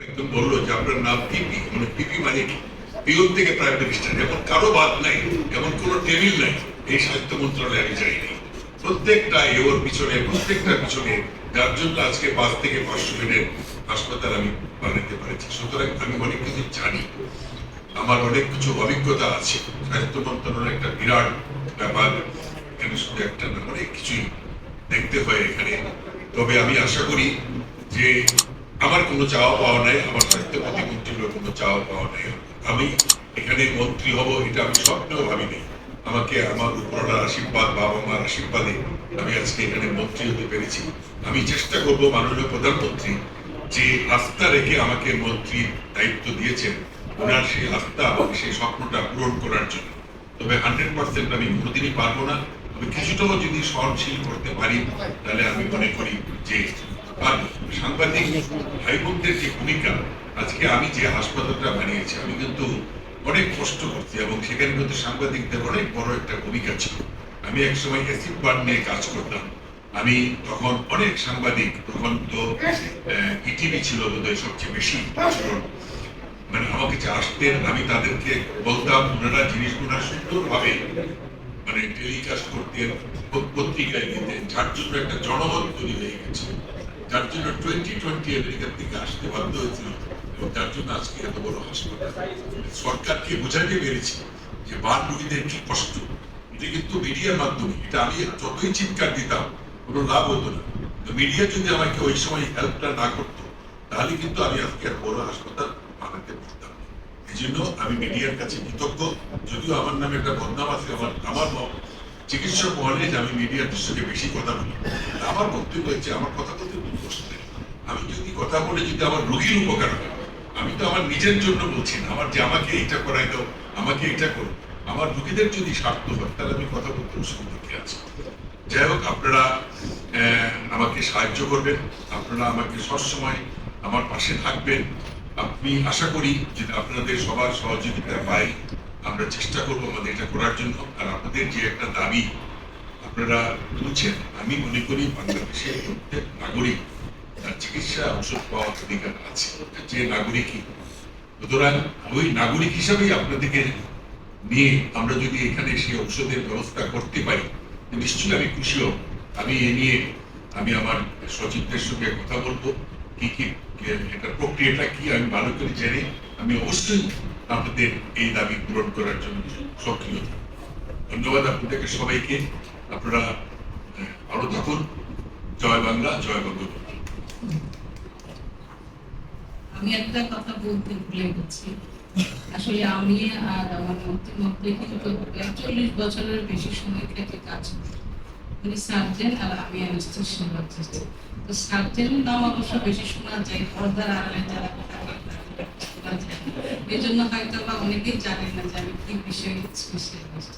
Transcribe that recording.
একদম বলল যে আপনার নাম পিপি মানে পিপি মানে পিওন থেকে প্রাইম মিনিস্টার এমন কারও বাদ নাই, এমন কোনো টেবিল নাই, এই সাহিত্য মন্ত্রণালয়ে আমি যাইনি। প্রত্যেকটা এওর পিছনে, প্রত্যেকটা পিছনে যার জন্য আজকে পাঁচ থেকে পাঁচশো বেডের হাসপাতাল আমি বানাতে পারছি। সুতরাং আমি অনেক কিছু জানি। আমার অনেক কিছু অভিজ্ঞতা আছে। স্বাস্থ্য মন্ত্রণালয়ের একটা বিরাট ব্যাপার এখানে শুধু একটা না, অনেক কিছুই দেখতে হয় এখানে। তবে আমি আশা করি যে আমার কোনো চাওয়া পাওয়া নাই, আমার স্বাস্থ্য প্রতিমন্ত্রীর কোনো চাওয়া পাওয়া নাই। আমি এখানে মন্ত্রী হব, এটা আমি স্বপ্নেও ভাবিনি। আমাকে আমার উপরওয়ালার আশীর্বাদ বাবা মার আশীর্বাদে আমি আজকে এখানে মন্ত্রী হতে পেরেছি। আমি চেষ্টা করব মাননীয় প্রধানমন্ত্রী যে আস্থা রেখে আমাকে মন্ত্রীর দায়িত্ব দিয়েছেন, ওনার সেই আস্থা এবং সেই স্বপ্নটা পূরণ করার জন্য। তবে হান্ড্রেড পার্সেন্ট আমি কোনোদিনই পারব না। আমি কিছুটাও যদি সহনশীল করতে পারি, তাহলে আমি মনে করি যে আর সাংবাদিক ভাই বোনদের যে ভূমিকা, আজকে আমি যে হাসপাতালটা বানিয়েছি, আমি কিন্তু অনেক কষ্ট করছি এবং সেখানে কিন্তু সাংবাদিকদের অনেক বড় একটা ভূমিকা ছিল। আমি এক সময় অ্যাসিড বার্ন নিয়ে কাজ করতাম। আমি তখন অনেক সাংবাদিক, তখন তো ইটিভি ছিল বোধহয় সবচেয়ে বেশি। মানে আমাকে যে আসতেন, আমি তাদেরকে বলতাম, ওনারা জিনিসগুলো সুন্দরভাবে মানে টেলিকাস্ট করতেন, পত্রিকায় দিতেন। যার জন্য একটা জনমত তৈরি হয়ে গেছে। যার জন্য টোয়েন্টি টোয়েন্টি আমেরিকার থেকে আসতে বাধ্য হয়েছিল। এবং যার জন্য আজকে এত বড় হাসপাতাল। সরকারকে বোঝাতে পেরেছি যে বান রোগীদের কি কষ্ট? এটা কিন্তু মিডিয়ার মাধ্যমে, এটা আমি যতই চিৎকার দিতাম, কোনো লাভ হতো না। মিডিয়া যদি আমাকে ওই সময় হেল্পটা না করতো, তাহলে কিন্তু আমি আজকে আর বড় হাসপাতাল বানাতে পারতাম এই জন্য আমি মিডিয়ার কাছে কৃতজ্ঞ। যদিও আমার নামে একটা বদনাম আছে, আমার আমার চিকিৎসক মহলে আমি মিডিয়ার সঙ্গে বেশি কথা বলি। আমার বক্তব্য হচ্ছে, আমার কথা কোনো দোষ আমি যদি কথা বলে যদি আমার রোগীর উপকার হয়, আমি তো আমার নিজের জন্য বলছি না। আমার যে আমাকে এইটা করাই দাও, আমাকে এটা করো। আমার রোগীদের যদি স্বার্থ হয়, তাহলে আমি কথা বলতে অসুবিধা আছে। যাই হোক, আপনারা আমাকে সাহায্য করবেন। আপনারা আমাকে সবসময় আমার পাশে থাকবেন। আপনি আশা করি যে আপনাদের সবার সহযোগিতা পাই। আমরা চেষ্টা করব আমাদের এটা করার জন্য। আর আপনাদের যে একটা দাবি আপনারা তুলছেন। আমি মনে করি বাংলাদেশের প্রত্যেক নাগরিক তার চিকিৎসা ওষুধ পাওয়ার অধিকার আছে। যে নাগরিকই। সুতরাং ওই নাগরিক হিসাবেই আপনাদেরকে নিয়ে আমরা যদি এখানে সেই ঔষধের ব্যবস্থা করতে পারি নিশ্চয়ই আমি খুশি হব। আমি এ নিয়ে আমি আমার সচিবদের সঙ্গে কথা বলব। কি কি এটা প্রক্রিয়াটা কি, আমি ভালো করে জেনে আমি অবশ্যই আপনাদের এই দাবি পূরণ করার জন্য সক্রিয় থাকব। ধন্যবাদ আপনাদেরকে সবাইকে। আপনারা ভালো থাকুন। জয় বাংলা, জয় বঙ্গবন্ধু। আমি একটা কথা বলতে ভুলে গেছি। আসলে আমি আর আমার মন্ত্রী কিন্তু চল্লিশ বছরের বেশি সময় থেকে কাজ উনি সার্জেন আর আমি অ্যানেস্থেশিওলজিস্ট তো সার্জেনের নাম অবশ্য বেশি শোনা যায়, পর্দার আড়ালে যারা। এই হয়তো বা অনেকেই জানে না যে আমি কি বিষয়ে স্পেশালিস্ট।